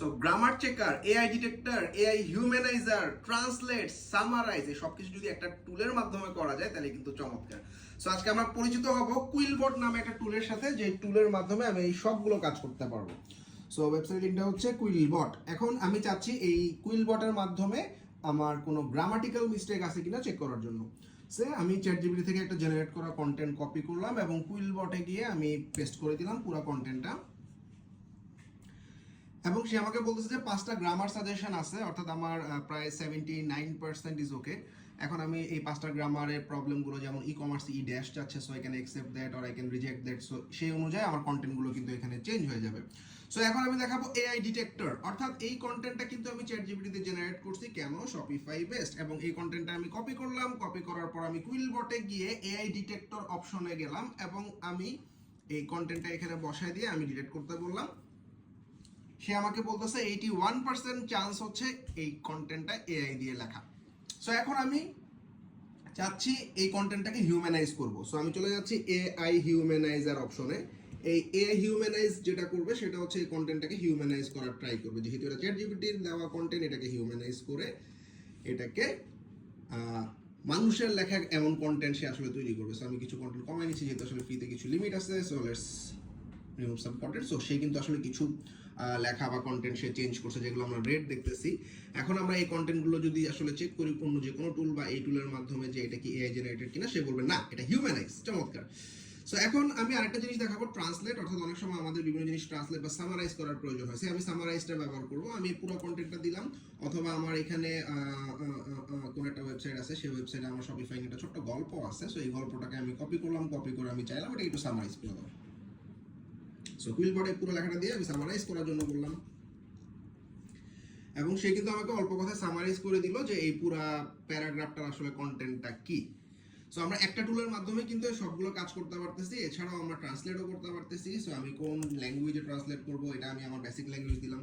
So grammar checker AI detector AI humaniser translate summarise এই সবকিছু যদি একটা টুলের মাধ্যমে করা যায়, তাহলে কিন্তু চমৎকার। সো আজকে আমরা পরিচিত হব কুইলবট নামে একটা টুলের সাথে, যে টুলের মাধ্যমে আমি এই সবগুলো কাজ করতে পারব। সো ওয়েবসাইট লিঙ্কটা হচ্ছে কুইলবট এখন আমি চাচ্ছি এই কুইলবটের মাধ্যমে আমার কোনো গ্রামাটিক্যাল মিস্টেক আছে কিনা চেক করার জন্য। সে আমি চ্যাট থেকে একটা জেনারেট করা কন্টেন্ট কপি করলাম এবং কুইলবটে গিয়ে আমি পেস্ট করে দিলাম পুরো কন্টেন্টটা এবং সে আমাকে বলতেছে যে পাঁচটা গ্রামার সাজেশন আছে, অর্থাৎ আমার প্রায় seventy nine percent is okay এখন আমি এই পাঁচটা গ্রামারের প্রবলেমগুলো যেমন ই কমার্স ই ড্যাশ চাচ্ছে so can accept that or I can reject that so সেই অনুযায়ী আমার কন্টেন্টগুলো কিন্তু এখানে চেঞ্জ হয়ে যাবে। সো এখন আমি দেখাবো এআই ডিটেক্টর অর্থাৎ এই কন্টেন্টটা কিন্তু আমি চ্যাট জিপিটিতে জেনারেট করছি কেন? শপিফাই বেস্ট এবং এই কন্টেন্টটা আমি কপি করলাম। কপি করার পর আমি কুইলবটে গিয়ে এআই ডিটেক্টর অপশনে গেলাম এবং আমি এই কন্টেন্টটা এখানে বসায় দিয়ে আমি ডিটেক্ট করতে বললাম। সে আমাকে বলতেছে এইটি ওয়ান পার্সেন্ট চান্স হচ্ছে এই কন্টেন্টটা এআই দিয়ে লেখা। সো এখন আমি চাচ্ছি এই কন্টেন্টটাকে হিউম্যানাইজ করব। সো আমি চলে যাচ্ছি এআই হিউম্যানাইজার অপশনে এই এআই হিউম্যানাইজ যেটা করবে, সেটা হচ্ছে এই কন্টেন্টটাকে হিউম্যানাইজ করার ট্রাই করবে। যেহেতু এটা চ্যাট জিপিটির দেওয়া কন্টেন্ট এটাকে হিউম্যানাইজ করে এটাকে মানুষের লেখা এমন কন্টেন্ট সে আসলে তৈরি করবে। সো আমি কিছু কন্টেন্ট কমাই নিচ্ছি, যেহেতু আসলে ফ্রিতে কিছু লিমিট আছে। So let's remove some content so সে কিন্তু আসলে কিছু লেখা বা কন্টেন্ট সে চেঞ্জ করছে, যেগুলো আমরা রেড দেখতেছি। এখন আমরা এই কন্টেন্টগুলো যদি আসলে চেক করি অন্য যে কোনো টুল বা এই টুলের মাধ্যমে যে এটা কি এআই জেনারেটেড কিনা, সে বলবে, না, এটা হিউম্যানাইজ চমৎকার। সো এখন আমি আরেকটা জিনিস দেখাবো ট্রান্সলেট অর্থাৎ অনেক সময় আমাদের বিভিন্ন জিনিস ট্রান্সলেট বা সামারাইজ করার প্রয়োজন হয়। আমি সামারাইজটা ব্যবহার করব, আমি পুরো কন্টেন্টটা দিলাম, অথবা আমার এখানে কোন একটা ওয়েবসাইট আছে, সেই ওয়েবসাইটে আমার শপিফাই একটা ছোট্ট গল্প আছে সো এই গল্পটাকে আমি কপি করলাম কপি করে আমি চাইলাম এটা একটু সামারাইজ করে দেবো। সো কুইলবোর্ডে পুরো লেখাটা দিয়ে আমি সামারাইজ করার জন্য বললাম। এবং সে কিন্তু আমাকে অল্প কথা সামারাইজ করে দিল যে এই পুরা প্যারাগ্রাফটার আসলে কন্টেন্টটা কি। সো আমরা একটা টুলের মাধ্যমে কিন্তু সবগুলো কাজ করতে পারতেছি। এছাড়াও আমরা ট্রান্সলেটও করতে পারতেছি। সো আমি কোন ল্যাঙ্গুয়েজে ট্রান্সলেট করব, এটা আমি আমার বেসিক ল্যাঙ্গুয়েজ দিলাম।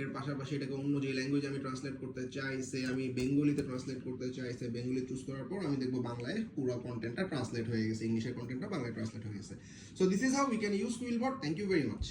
এর পাশাপাশি এটাকে অন্য যে ল্যাঙ্গুয়েজ আমি ট্রান্সলেট করতে চাই, সে আমি বেঙ্গলিতে ট্রান্সলেট করতে চাই, সে বেঙ্গলি চুজ করার পর আমি দেখব বাংলায় পুরো কন্টেন্টটা ট্রান্সলেট হয়ে গেছে ইংলিশের কন্টেন্টটা বাংলায় ট্রান্সলেট হয়ে গেছে। So this is how we can use QuillBot thank you very much